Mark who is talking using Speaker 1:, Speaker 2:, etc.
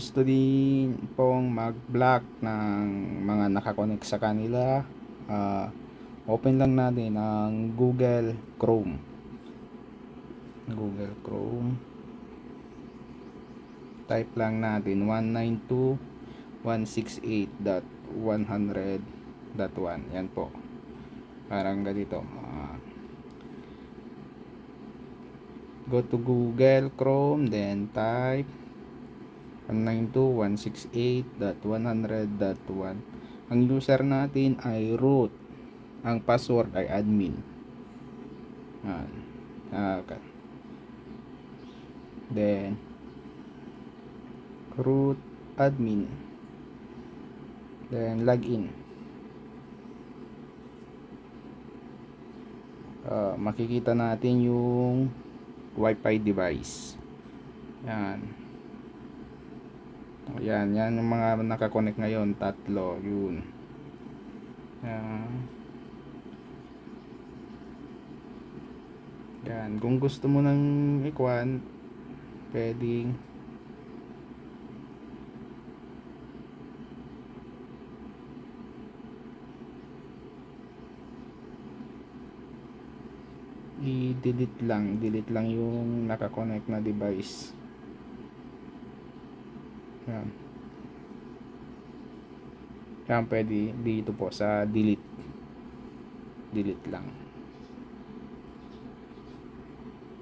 Speaker 1: gusto din pong mag-block ng mga nakakonect sa kanila, ah, open lang natin ang Google Chrome. Google Chrome. Type lang natin 192.168.100.1. Yan po. Parang ganito. Ah, go to Google Chrome, then type 192.168.100.1 ang user natin ay root. Ang password ay admin. Yan. Okay. then root admin. Then login. Ah, makikita natin yung wifi device. Yan Ayan, yan yung mga nakakonect ngayon, tatlo, yun. Yan. Yan, kung gusto mo ng ikwan, pwedeng i-delete lang, delete lang yung nakakonect na device. Yan. Yan pwede dito po sa delete. Delete lang.